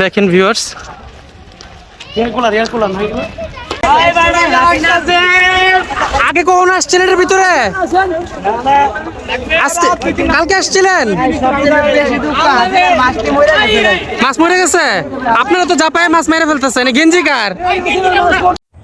দেখেন ভিউয়ার্স আগে কখন আসছিলেন এর ভিতরে? আসছে কালকে আসছিলেন? মাছ মরে গেছে? আপনারা তো জাপায় মাছ মেরে ফেলতেছেন। গেঞ্জি কার?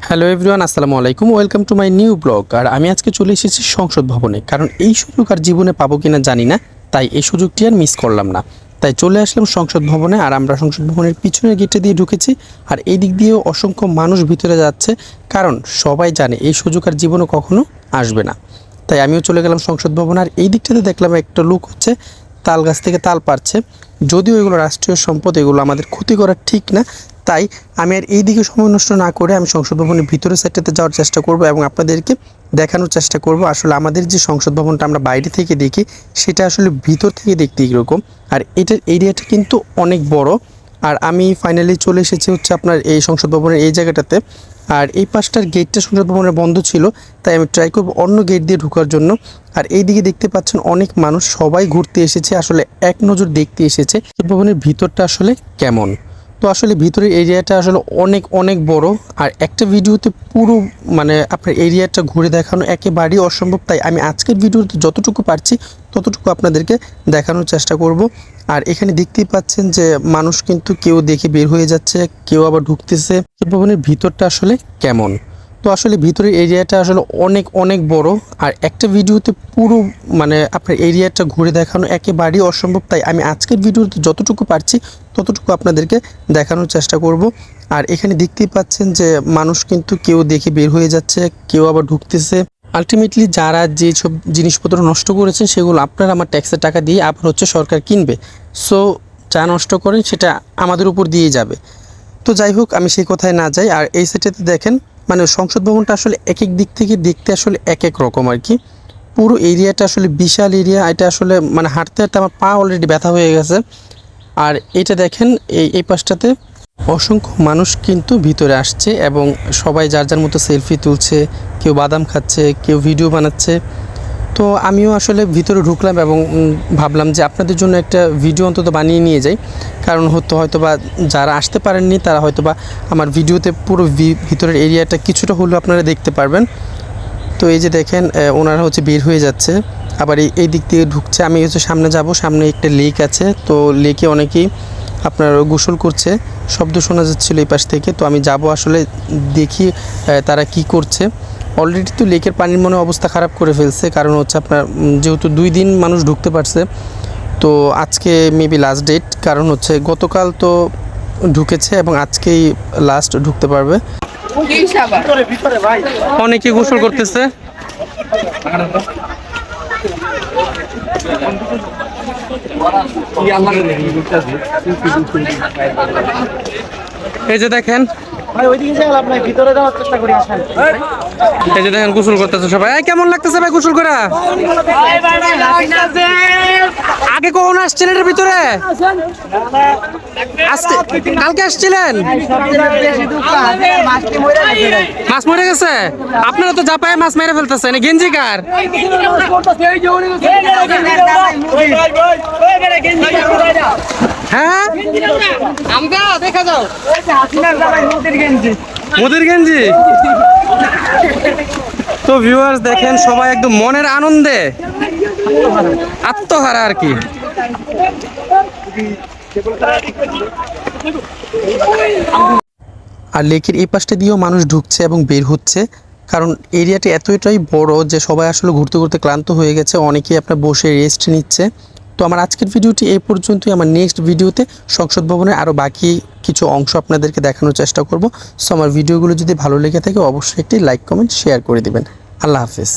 হ্যালো এভরিওয়ান আসসালামু আলাইকুম। Welcome to my new blog আর আমি আজকে চলে এসেছি সংসদ ভবনে। কারণ এই সুযোগ আর জীবনে পাবো কিনা জানি না তাই এই সুযোগটি আর মিস করলাম না। তাই চলে আসলাম সংসদ ভবনে আর আমরা সংসদ ভবনের পিছনের গেটে দিয়ে ঢুকেছি আর এই দিক দিয়েও অসংখ্য মানুষ ভিতরে যাচ্ছে, কারণ সবাই জানে এই সুযোগ আর জীবনও কখনো আসবে না। তাই আমিও চলে গেলাম সংসদ ভবন আর এই দিকটাতে দেখলাম একটা লুক হচ্ছে, তাল গাছ থেকে তাল পারছে যদিও এগুলো রাষ্ট্রীয় সম্পদ, এগুলো আমাদের ক্ষতি করা ঠিক না তাই আমি আর এই দিকে সময় নষ্ট না করে আমি সংসদ ভবনের ভিতরের সাইডটাতে যাওয়ার চেষ্টা করব এবং আপনাদেরকে দেখানোর চেষ্টা করব। আসলে আমাদের যে সংসদ ভবনটা আমরা বাইরে থেকে দেখি, সেটা আসলে ভিতর থেকে দেখতে এরকম। আর এটার এরিয়াটা কিন্তু অনেক বড়। আর আমি ফাইনালি চলে এসেছি হচ্ছে আপনার এই সংসদ ভবনের এই জায়গাটাতে। আর এই পাশটার গেটটা সংসদ ভবনের বন্ধ ছিল, তাই আমি ট্রাই করব অন্য গেট দিয়ে ঢোকার জন্য। আর এই দিকে দেখতে পাচ্ছেন অনেক মানুষ সবাই ঘুরতে এসেছে, আসলে এক নজর দেখতে এসেছে। সংসদ ভবনের ভিতরটা আসলে কেমন? তো আসলে ভিতরের এরিয়াটা আসলে অনেক অনেক বড়। আর একটা ভিডিওতে পুরো মানে আপনার এরিয়াটা ঘুরে দেখানো একেবারেই অসম্ভব। তাই আমি আজকের ভিডিওতে যতটুকু পারছি, ততটুকু আপনাদেরকে দেখানোর চেষ্টা করব। আর এখানে দেখতেই পাচ্ছেন যে মানুষ কিন্তু কেউ দেখে বের হয়ে যাচ্ছে, কেউ আবার ঢুকতেছে। ভবনের ভিতরটা আসলে কেমন? তো আসলে ভিতরের এরিয়াটা আসলে অনেক অনেক বড়। আর একটা ভিডিওতে পুরো মানে আপনার এরিয়াটা ঘুরে দেখানো একেবারেই অসম্ভব। তাই আমি আজকের ভিডিওতে যতটুকু পারছি ততটুকু আপনাদেরকে দেখানোর চেষ্টা করব। আর এখানে দেখতেই পাচ্ছেন যে মানুষ কিন্তু কেউ দেখে বের হয়ে যাচ্ছে, কেউ আবার ঢুকতেছে। আলটিমেটলি যারা যে সব জিনিসপত্র নষ্ট করেছেন সেগুলো আপনারা আমার ট্যাক্সের টাকা দিয়ে আবার হচ্ছে সরকার কিনবে। সো যা নষ্ট করেন সেটা আমাদের উপর দিয়ে যাবে। তো যাই হোক, আমি সেই কথায় না যাই। আর এই সেটাতে দেখেন মানে সংসদ ভবনটা আসলে এক এক দিক থেকে দেখতে আসলে এক এক রকম আর কি। পুরো এরিয়াটা আসলে বিশাল এরিয়া, এটা আসলে মানে হাঁটতে হাঁটতে আমার পা অলরেডি ব্যথা হয়ে গেছে। আর এটা দেখেন, এই এই পাশটাতে অসংখ্য মানুষ কিন্তু ভিতরে আসছে এবং সবাই যার যার মতো সেলফি তুলছে, কেউ বাদাম খাচ্ছে, কেউ ভিডিও বানাচ্ছে। তো আমিও আসলে ভিতরে ঢুকলাম এবং ভাবলাম যে আপনাদের জন্য একটা ভিডিও অন্তত বানিয়ে নিয়ে যাই। কারণ হয়তো হয়তো বা যারা আসতে পারেননি, তারা হয়তো বা আমার ভিডিওতে পুরো ভিতরের এরিয়াটা কিছুটা হলেও আপনারা দেখতে পারবেন। তো এই যে দেখেন ওনারা হচ্ছে বের হয়ে যাচ্ছে। আবার এই দিক দিয়ে ঢুকছে। আমি হচ্ছে সামনে যাব, সামনে একটা লেক আছে। তো লেকে অনেকেই আপনার গোসল করছে। শব্দ শোনা যাচ্ছিল এই পাশ থেকে। তো আমি যাব আসলে দেখি তারা কি করছে। অলরেডি তো লেকের পানির মনে অবস্থা খারাপ করে ফেলছে, কারণ হচ্ছে আপনার যেহেতু দুই দিন মানুষ ঢুকতে পারছে, তো আজকে মেবি লাস্ট ডেট কারণ হচ্ছে গতকাল তো ঢুকেছে এবং আজকেই লাস্ট ঢুকতে পারবে। অনেকে গোসল করতেছে। এই যে দেখেন ভাই ওইদিকে যাই আপনার ভিতরে যাওয়ার চেষ্টা করি আসেন এই যে দেখেন গোসল করতেছে সবাই এই, কেমন লাগতেছে ভাই গোসল করা আগে কখন আসছিলেন এর ভিতরে কালকে আসছিলেন মাছ মরে গেছে আপনারা তো জাপায় মাছ মেরে ফেলতেছেন গেঞ্জি কার হ্যাঁ দেখা গেঞ্জি? তো ভিউয়ার্স দেখেন সবাই একদম মনের আনন্দে আত্মহারা আর কি। আর লেকের এই পাশটা দিয়েও মানুষ ঢুকছে এবং বের হচ্ছে কারণ এরিয়াটি এতটাই বড় যে সবাই আসলে ঘুরতে ঘুরতে ক্লান্ত হয়ে গেছে অনেকেই আপনার বসে রেস্ট নিচ্ছে। তো আমার আজকের ভিডিওটি এই পর্যন্তই। আমার নেক্সট ভিডিওতে সংসদ ভবনের আরও বাকি কিছু অংশ আপনাদেরকে দেখানোর চেষ্টা করব। সো আমার ভিডিওগুলো যদি ভালো লেগে থাকে, অবশ্যই একটি লাইক কমেন্ট শেয়ার করে দেবেন। আল্লাহ হাফেজ।